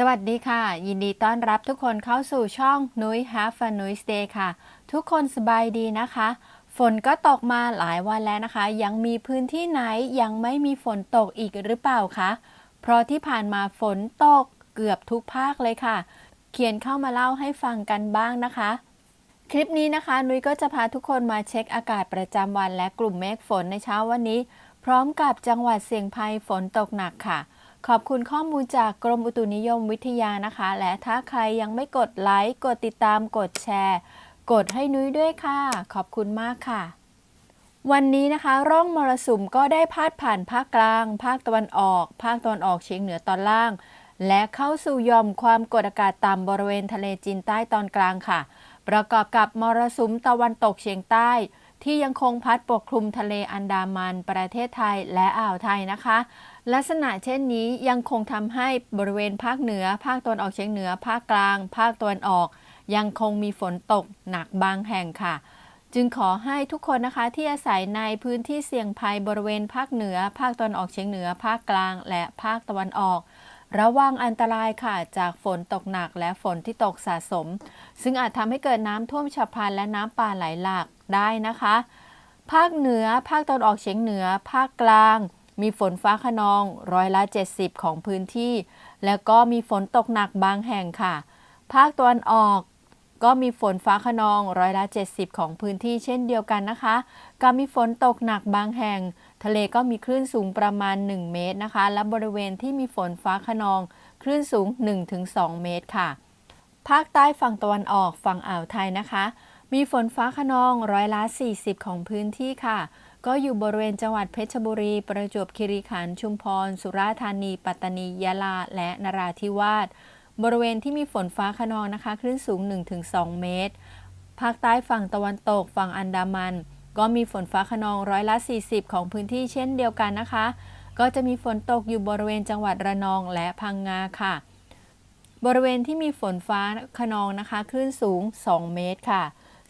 สวัสดีค่ะ ยินดีต้อนรับทุกคนเข้าสู่ช่องนุ้ย Have a Nice Day ค่ะ ทุกคนสบายดีนะคะ ฝนก็ตกมาหลายวันแล้วนะคะ ยังมีพื้นที่ไหนยังไม่มีฝนตกอีกหรือเปล่าคะ เพราะที่ผ่านมาฝนตกเกือบทุกภาคเลยค่ะ เขียนเข้ามาเล่าให้ฟังกันบ้างนะคะ คลิปนี้นะคะ นุ้ยก็จะพาทุกคนมาเช็คอากาศประจำวันและกลุ่มเมฆฝนในเช้าวันนี้ พร้อมกับจังหวัดเสี่ยงภัยฝนตกหนักค่ะ ขอบคุณข้อมูลจากกรมอุตุนิยมวิทยานะคะ และถ้าใครยังไม่กดไลค์ กดติดตาม กดแชร์ กดให้นุ้ยด้วยค่ะ ขอบคุณมากค่ะ วันนี้นะคะ ร่องมรสุมก็ได้พาดผ่านภาคกลาง ภาคตะวันออก ภาคตะวันออกเฉียงเหนือตอนล่าง และเข้าสู่ยอมความกดอากาศต่ำบริเวณทะเลจีนใต้ตอนกลางค่ะ ประกอบกับมรสุมตะวันตกเฉียงใต้ ที่ยังคงพัดปกคลุมทะเลอันดามัน ประเทศไทยและอ่าวไทยนะคะ ลักษณะเช่นนี้ยังคงทำให้บริเวณภาคเหนือ ภาคตะวันออกเฉียงเหนือ ภาคกลาง ภาคตะวันออก ยังคงมีฝนตกหนักบางแห่งค่ะ จึงขอให้ทุกคนนะคะที่อาศัยในพื้นที่เสี่ยงภัยบริเวณภาคเหนือ ภาคตะวันออกเฉียงเหนือ ภาคกลาง และภาคตะวันออกระวังอันตรายค่ะจากฝนตกหนักและฝนที่ตกสะสม ซึ่งอาจทำให้เกิดน้ำท่วมฉับพลันและน้ำป่าไหลหลาก ได้นะคะ ภาคเหนือ ภาคตะวันออกเฉียงเหนือ ภาคกลาง มีฝนฟ้าขนองร้อยละ 70 ของพื้นที่ แล้วก็มีฝนตกหนักบางแห่งค่ะ ภาคตะวันออกก็มีฝนฟ้าขนองร้อยละ 70 ของพื้นที่เช่นเดียวกันนะคะก็มีฝนตกหนักบางแห่ง ทะเลก็มีคลื่นสูงประมาณ 1 เมตรนะคะ และบริเวณที่มีฝนฟ้าขนองคลื่นสูง 1-2 เมตรค่ะ ภาคใต้ฝั่งตะวันออกฝั่งอ่าวไทยนะคะ มีฝนฟ้าขนองร้อยละ 40 ของพื้นที่ค่ะ ก็อยู่บริเวณจังหวัดเพชรบุรี ประจวบคีรีขันธ์ชุมพร สุราษฎร์ธานี ปัตตานี ยะลา และนราธิวาส บริเวณที่มีฝนฟ้าขนองนะคะ คลื่นสูง 1-2 เมตร ภาคใต้ฝั่งตะวันตก ฝั่งอันดามัน ก็มีฝนฟ้าขนองร้อยละ 40 ของพื้นที่เช่นเดียวกันนะคะ ก็จะมีฝนตกอยู่บริเวณจังหวัดระนองและพังงาค่ะ บริเวณที่มีฝนฟ้าขนองนะคะ คลื่นสูง 2 เมตรค่ะ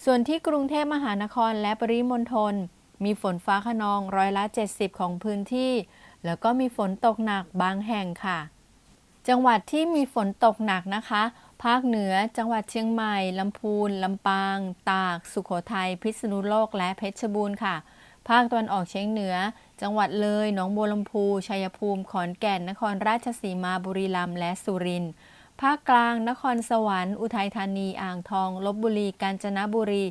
ส่วนที่กรุงเทพมหานครและปริมณฑลมีฝนฟ้าขนองร้อยละ 70 ของพื้นที่ แล้วก็มีฝนตกหนักบางแห่งค่ะ จังหวัดที่มีฝนตกหนักนะคะ ภาคเหนือ จังหวัดเชียงใหม่ ลำพูน ลำปาง ตาก สุโขทัย พิษณุโลก และเพชรบูรณ์ค่ะ ภาคตะวันออกเฉียงเหนือ จังหวัดเลย หนองบัวลำพู ชัยภูมิ ขอนแก่น นครราชสีมา บุรีรัมย์ และสุรินทร์ ภาคกลาง นครสวรรค์ อุทัยธานี อ่างทอง ลบบุรี กาญจนบุรี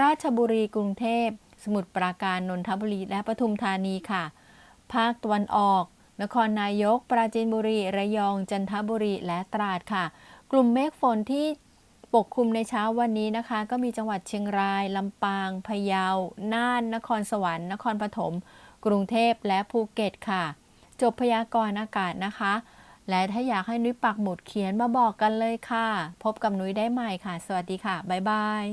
ราชบุรี กรุงเทพ สมุทรปราการ นนทบุรี และปทุมธานีค่ะ ภาคตะวันออก นครนายก ปราจีนบุรี ระยอง จันทบุรี และตราดค่ะ กลุ่มเมฆฝนที่ปกคลุมในเช้าวันนี้นะคะ ก็มีจังหวัดเชียงราย ลำปาง พะเยา น่าน นครสวรรค์ นครปฐม กรุงเทพ และภูเก็ตค่ะ จบพยากรณ์อากาศนะคะ และถ้าอยากให้นุ้ยปักหมุดเขียนมาบอกกันเลยค่ะ พบกับนุ้ยได้ใหม่ค่ะ สวัสดีค่ะ บ๊ายบาย